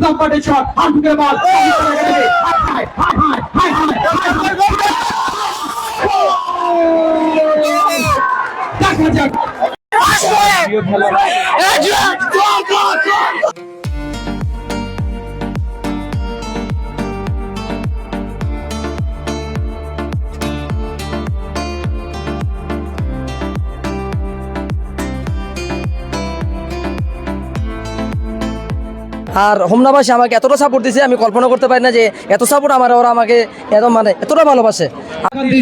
লম্বাটে shot হান্ডুকে ball high high high high high দেখা যাক আর হোমনাবাসী আমাকে এতটা সাপোর্ট দিছে আমি কল্পনা করতে পারি না যে এত সাপোর্ট আমার ওরা আমাকে এত মানে এতটা ভালোবাসে।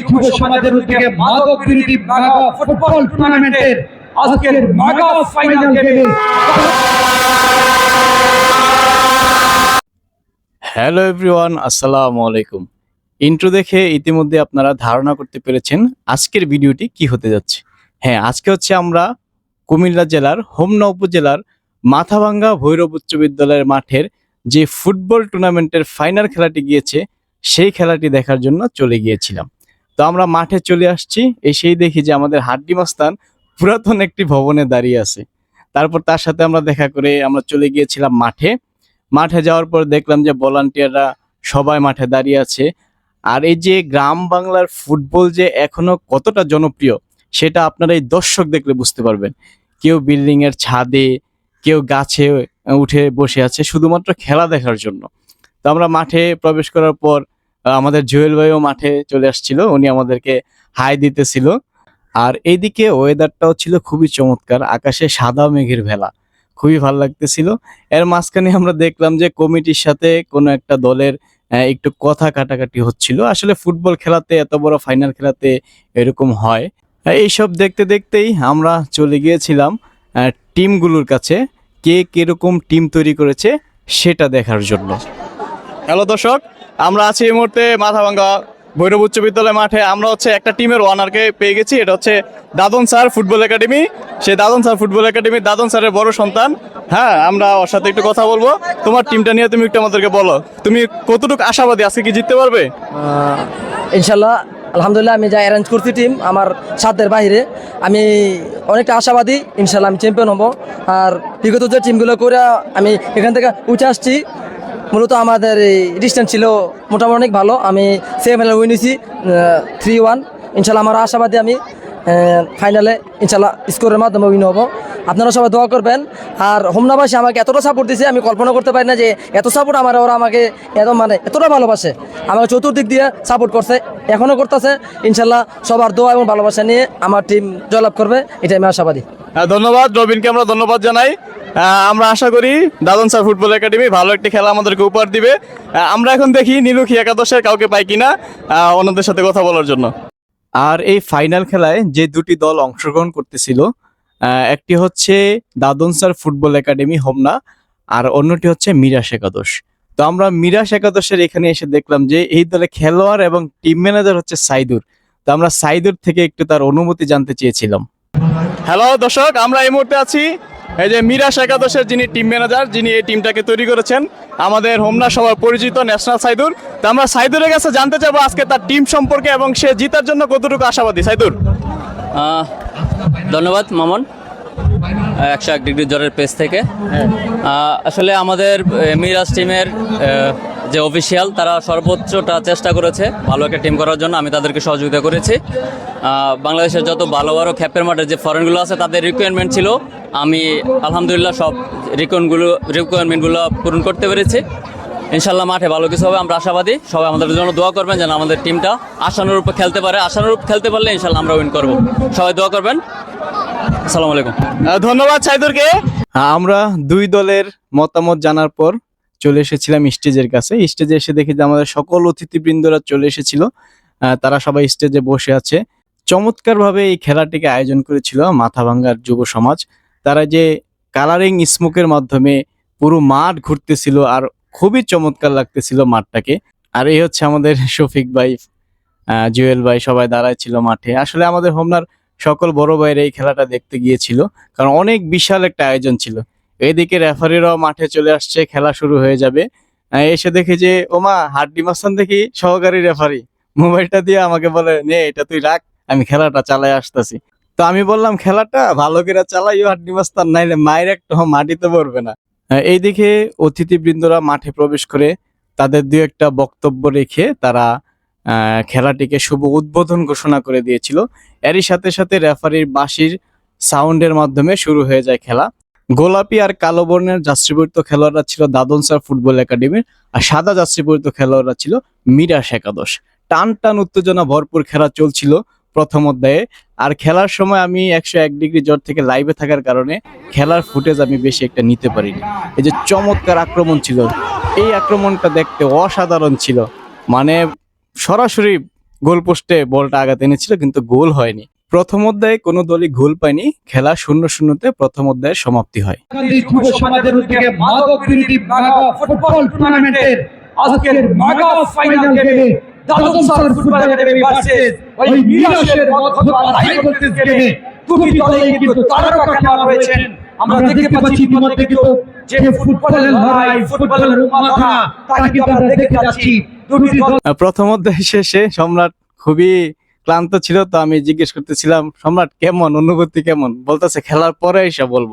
যুব সমাজের উদ্যোগে মাদক বিরোধী মেগা ফুটবল টুর্নামেন্টের আজকের মেগা ফাইনাল গেমে হ্যালো এভরিওয়ান আসসালামু আলাইকুম। ইন্ট্রো দেখে ইতিমধ্যে আপনারা ধারণা করতে পেরেছেন আজকের ভিডিওটি কি হতে যাচ্ছে। হ্যাঁ আজকে হচ্ছে আমরা কুমিল্লা জেলার হোমনা উপজেলার মাথাভাঙ্গা ভৈরব উচ্চ বিদ্যালয়ের মাঠের যে ফুটবল টুর্নামেন্টের ফাইনাল খেলাটি গিয়েছে, সেই খেলাটি দেখার জন্য চলে গিয়েছিলাম। তো আমরা মাঠে চলে আসছি, এসেই দেখি যে আমাদের হাড্ডি মাস্তান পুরাতন একটি ভবনে দাঁড়িয়ে আছে। তারপর তার সাথে আমরা দেখা করে আমরা চলে গিয়েছিলাম মাঠে। মাঠে যাওয়ার পর দেখলাম যে ভলান্টিয়াররা সবাই মাঠে দাঁড়িয়ে আছে। আর এই যে গ্রাম বাংলার ফুটবল যে এখনও কতটা জনপ্রিয়, সেটা আপনারা এই দর্শক দেখলে বুঝতে পারবেন। কেউ বিল্ডিং এর ছাদে কেউ গাছে উঠে বসে আছে শুধুমাত্র খেলা দেখার জন্য। তো আমরা মাঠে প্রবেশ করার পর আমাদের জুয়েল ভাইও মাঠে চলে আসছিল, উনি আমাদেরকে হাই দিতেছিল। আর এইদিকে ওয়েদারটাও ছিল খুবই চমৎকার, আকাশে সাদা মেঘের ভেলা, খুবই ভালো লাগতেছিল। এর মাঝখানে আমরা দেখলাম যে কমিটির সাথে কোনো একটা দলের একটু কথা কাটাকাটি হচ্ছিল। আসলে ফুটবল খেলাতে, এত বড় ফাইনাল খেলাতে এরকম হয়। এইসব দেখতে দেখতেই আমরা চলে গিয়েছিলাম টিমগুলোর কাছে কে কীরকম টিম তৈরি করেছে সেটা দেখার জন্য। হ্যালো দর্শক আমরা আছি এই মুহূর্তে মাথাভাঙ্গা ভৈরব উচ্চ বিদ্যালয় মাঠে। আমরা হচ্ছে একটা টিমের ওয়ানারকে পেয়ে গেছি এটা হচ্ছে দাদন স্যার ফুটবল একাডেমি। সেই Dadan sir football academy Dadan স্যারের বড় সন্তান। হ্যাঁ আমরা ওর সাথে একটু কথা বলব। তোমার টিমটা নিয়ে তুমি একটু আমাদেরকে বলো। তুমি কতটুকু আশাবাদী আজকে কি জিততে পারবে? ইনশাল্লাহ আলহামদুলিল্লাহ, আমি যা অ্যারেঞ্জ করছি টিম আমার সাধ্যের বাইরে, আমি অনেকটা আশাবাদী, ইনশাল্লাহ আমি চ্যাম্পিয়ন হব। আর বিগত যে টিমগুলো করে আমি এখান থেকে উঠে আসছি, মূলত আমাদের এই ডিস্টেন্স ছিল মোটামুটি অনেক ভালো, আমি সেমিফাইনাল উইন থ্রি ওয়ান ইনশাল্লাহ আমার আশাবাদী আমি ফাইনালে ইনশাল্লাহ স্কোরের মাধ্যমে উইন হব। আপনারা সবাই দোয়া করবেন। আর হোমনাবাসী আমাকে এতটা সাপোর্ট দিছে আমি কল্পনা করতে পারি না যে এত সাপোর্ট আমার ওরা আমাকে এত মানে এতটা ভালোবাসে। আমাকে চতুর্দিক দিয়ে সাপোর্ট করছে এখনও করতেছে। ইনশাল্লাহ সবার দোয়া এবং ভালোবাসা নিয়ে আমার টিম জয়লাভ করবে এটাই আমি আশাবাদী। হ্যাঁ, ধন্যবাদ। রবিনকে আমরা ধন্যবাদ জানাই। আমরা আশা করি দাদন স্যার ফুটবল একাডেমি ভালো একটি খেলা আমাদেরকে উপহার দিবে। আমরা এখন দেখি নীলুখি একাদশের কাউকে পাই কিনা ওনাদের সাথে কথা বলার জন্য। আর এই ফাইনাল খেলায় যে দুটি দল অংশগ্রহণ করতেছিল একটি হচ্ছে Dadon sir football academy Homna আর অন্যটি হচ্ছে মিরাশ একাদশ। তো আমরা মিরাশ একাদশের এখানে এসে দেখলাম যে এই দলে খেলোয়াড় এবং টিম ম্যানেজার হচ্ছে সাইদুর। তো আমরা সাইদুর থেকে একটু তার অনুমতি জানতে চেয়েছিলাম। হ্যালো দর্শক আমরা এই মুহূর্তে আছি। এই যে মিরাশ একাদশের যিনি টিম ম্যানেজার যিনি এই টিমটাকে তৈরি করেছেন আমাদের হোমনা সবার পরিচিত ন্যাশনাল সাইদুর। তো আমরা সাইদুরের কাছে জানতে চাবো আজকে তার টিম সম্পর্কে এবং সে জিতার জন্য কতটুকু আশাবাদী। সাইদুর। আহ, ধন্যবাদ, মামন। একশো এক ডিগ্রি জ্বরের পেজ থেকে। আসলে আমাদের মিরাজ টিমের যে অফিসিয়াল, তারা সর্বোচ্চটা চেষ্টা করেছে ভালো একটা টিম করার জন্য। আমি তাদেরকে সহযোগিতা করেছি। বাংলাদেশের যত ভালো ভালো খ্যাপের মাঠের যে ফরেনগুলো আছে, তাদের রিকোয়ারমেন্ট ছিল। আমি আলহামদুলিল্লাহ সব রিকোয়ারমেন্টগুলো রিকোয়ারমেন্টগুলো পূরণ করতে পেরেছি। ইনশাল্লাহ মাঠে ভালো কিছু হবে আমরা আশাবাদী। সবাই আমাদের জন্য দোয়া করবেন যেন আমাদের টিমটা আশানুরূপ খেলতে পারে। আশানুরূপ খেলতে পারলে ইনশাল্লাহ আমরা উইন করব। সবাই দোয়া করবেন। আসসালামু আলাইকুম। ধন্যবাদ সাইদুরকে। আমরা দুই দলের মতামত জানার পর চলে এসেছিলাম স্টেজের কাছে। স্টেজে এসে দেখি যে আমাদের সকল অতিথিবৃন্দরা চলে এসেছিল। তারা সবাই স্টেজে বসে আছে। চমৎকারভাবে এই খেলাটিকে আয়োজন করেছিল মাথাভাঙ্গার যুব সমাজ। তারা যে কালারিং স্মোকের মাধ্যমে পুরো মাঠ ঘুরতেছিল আর খুবই চমৎকার লাগতেছিল মাঠটাকে। আর এই হচ্ছে আমাদের শফিক ভাই জুয়েল ভাই সবাই দাঁড়ায় ছিল মাঠে। আসলে আমাদের হোমনার সকল বড় ভাইয়ের এই খেলাটা দেখতে গিয়েছিল, কারণ অনেক বিশাল একটা আয়োজন ছিল। এদিকে রেফারিরাও মাঠে চলে আসছে, খেলা শুরু হয়ে যাবে। এসে দেখি যে, ওমা, হাড্ডি মাস্তান দেখি সহকারী রেফারি। মোবাইলটা দিয়ে আমাকে বলে, নে, এটা তুই রাখ, আমি খেলাটা চালাই আসতেছি। তো আমি বললাম, খেলাটা? ভালো করে চালাইও হাড্ডি মাস্তান নাইলে মায়ের একটা মাটিতে পড়বে না। এইদিকে অতিথিবৃন্দরা মাঠে প্রবেশ করে তাদের দু একটা বক্তব্য রেখে তারা খেলাটিকে শুভ উদ্বোধন ঘোষণা করে দিয়েছিল। এরই সাথে সাথে রেফারির বাঁশির সাউন্ডের মাধ্যমে শুরু হয়ে যায় খেলা। গোলাপি আর কালো বর্ণের যাত্রীবৃত্ত খেলোয়াড়রা ছিল দাদন ফুটবল একাডেমির আর সাদা যাত্রীবৃত্ত খেলোয়াড়রা ছিল মিরাস একাদশ। টান টান উত্তেজনা ভরপুর খেলা চলছিল প্রথম অধ্যায়ে। আর খেলার সময় আমি একশো এক ডিগ্রি জ্বর থেকে লাইভে থাকার কারণে খেলার ফুটেজ আমি বেশি একটা নিতে পারিনি। এই যে চমৎকার আক্রমণ ছিল। এই আক্রমণটা দেখতে অসাধারণ ছিল। মানে সরাসরি গোল পোস্টে বলটা আঘাত এনেছিল, কিন্তু গোল হয়নি। প্রথম অধ্যায়ে কোনো দলই গোল পায়নি। খেলা শূন্য শূন্যতে প্রথম অধ্যায়ে সমাপ্তি হয়। আজকের ফাইনাল গেমে ফুটবল একাডেমি ভার্সেস ওই মিরাশের মধ্যকার হাই ভোল্টেজ গেমে দুটি দলেই কিন্তু তারকা খেলা রয়েছেন। আমরা দেখতে পাচ্ছি ইতিমধ্যে কিন্তু যে ফুটবলের লড়াই ফুটবলের উন্মাদনা তাকে কিন্তু আমরা দেখতে যাচ্ছি দুটি প্রথম অধ্যায় শেষে সম্রাট খুবই ক্লান্ত ছিল তো আমি জিজ্ঞেস করতেছিলাম সম্রাট কেমন? অনুভূতি কেমন? বলতেছে খেলার পরে এসে বলব।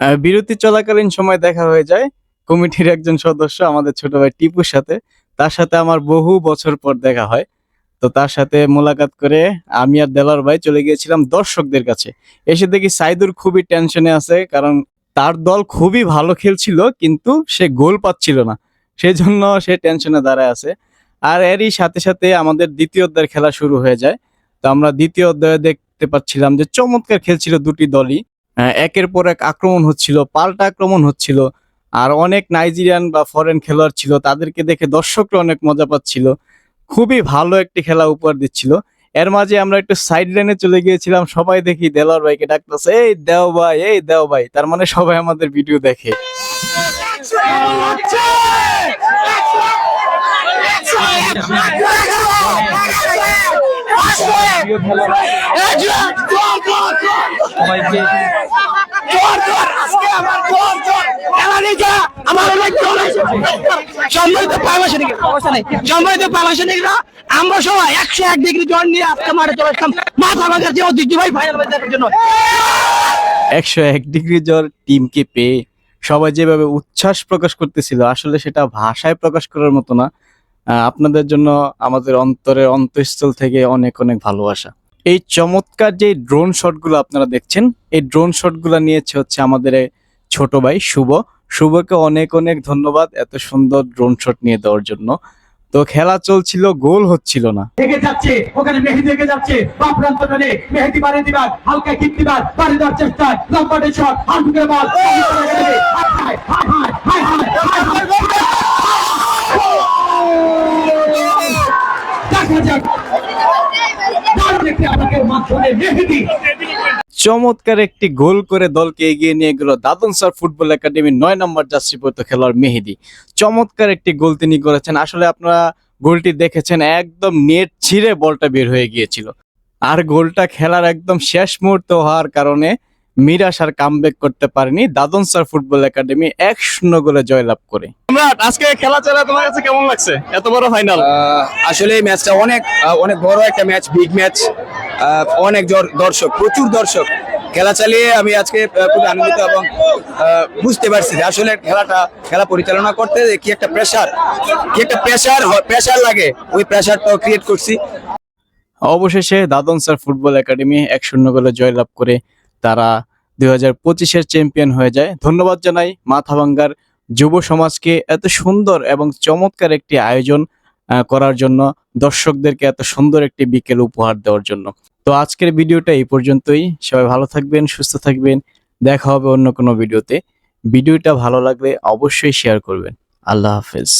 আহ, বিরতি চলাকালীন সময় দেখা হয়ে যায়। কমিটির একজন সদস্য আমাদের ছোট ভাই টিপুর সাথে তার সাথে আমার বহু বছর পর দেখা হয়। তো তার সাথে মোলাকাত করে আমি আর দেলার ভাই চলে গিয়েছিলাম দর্শকদের কাছে। এসে দেখি সাইদুর খুবই টেনশনে আছে, কারণ তার দল খুবই ভালো খেলছিল, কিন্তু সে গোল পাচ্ছিল না। সেই জন্য সে টেনশনে দাঁড়ায় আছে। আর এরই সাথে সাথে আমাদের দ্বিতীয় অধ্যায়ের খেলা শুরু হয়ে যায়। তো আমরা দ্বিতীয় অধ্যায়ে দেখতে পাচ্ছিলাম যে চমৎকার খেলছিল দুটি দলই। একের পর এক আক্রমণ হচ্ছিল, পাল্টা আক্রমণ হচ্ছিল। আর অনেক নাইজেরিয়ান বা ফরেন খেলোয়াড় ছিল, তাদেরকে দেখে দর্শকরা অনেক মজা পাচ্ছিল। খুবই ভালো একটি খেলা উপহার দিচ্ছিল। এর মাঝে আমরা একটু সাইড লাইনে চলে গিয়েছিলাম, সবাই দেখি দেলোয়ার ভাইকে ডাকতেছে, এই দেও ভাই, এই দেও ভাই। তার মানে সবাই আমাদের ভিডিও দেখে। আমরা সবাই একশো এক ডিগ্রি জ্বর নিয়ে আজকে চলে আসলাম। মাথা ভাঙার যে একশো এক ডিগ্রি জ্বর টিমকে পেয়ে সবাই যেভাবে উচ্ছ্বাস প্রকাশ করতেছিল, আসলে সেটা ভাষায় প্রকাশ করার মতো না। আপনাদের জন্য আমাদের অন্তরের অন্তঃস্থল থেকে অনেক অনেক ভালোবাসা। এই চমৎকার যে ড্রোন শটগুলো আপনারা দেখছেন এই ড্রোন শটগুলো নিয়েছে হচ্ছে আমাদের ছোট ভাই শুভ শুভকে অনেক অনেক ধন্যবাদ এত সুন্দর ড্রোন শট নিয়ে দেওয়ার জন্য তো খেলা চলছিল গোল হচ্ছিল না হায় হায় হায় হায় হায় হায় হায় যাক দারুণ একটি আটকের মাধ্যমে মেহেদি চমৎকার একটি গোল করে দলকে এগিয়ে নিয়ে গেল দাদন স্যার ফুটবল একাডেমির নয় নম্বর যাত্রীপত খেলোয়াড় মেহেদি। চমৎকার একটি গোল তিনি করেছেন। আসলে আপনারা গোলটি দেখেছেন, একদম নেট ছিঁড়ে বলটা বের হয়ে গিয়েছিল। আর গোলটা খেলার একদম শেষ মুহূর্ত হওয়ার কারণে মিরাস আর কামব্যাক করতে পারেনি। দাদন স্যার ফুটবল একাডেমি এক শূন্য গোলে জয়লাভ করে। সম্রাট আজকে খেলা চালা তোমার কাছে কেমন লাগছে? এত বড় ফাইনাল আহ, আসলে এই ম্যাচটা অনেক অনেক বড় একটা ম্যাচ বিগ ম্যাচ অনেক দর্শক প্রচুর দর্শক। খেলা চালিয়ে আমি আজকে খুব আনন্দিত এবং আহ, বুঝতে পারছি যে আসলে খেলাটা খেলা পরিচালনা করতে যে কি একটা প্রেসার কি একটা প্রেসার প্রেসার লাগে। ওই প্রেসারটাও ক্রিয়েট করছি। অবশেষে দাদন স্যার ফুটবল একাডেমি এক শূন্য গোলে জয়লাভ করে তারা দুই হাজার চ্যাম্পিয়ন হয়ে যায়। ধন্যবাদ জানাই মাথাভাঙ্গার যুব সমাজকে এত সুন্দর এবং চমৎকার একটি আয়োজন করার জন্য, দর্শকদেরকে এত সুন্দর একটি বিকেল উপহার দেওয়ার জন্য। তো আজকের ভিডিওটা এই পর্যন্তই। সবাই ভালো থাকবেন, সুস্থ থাকবেন। দেখা হবে অন্য কোনো ভিডিওতে। ভিডিওটা ভালো লাগলে অবশ্যই শেয়ার করবেন। আল্লাহ হাফেজ।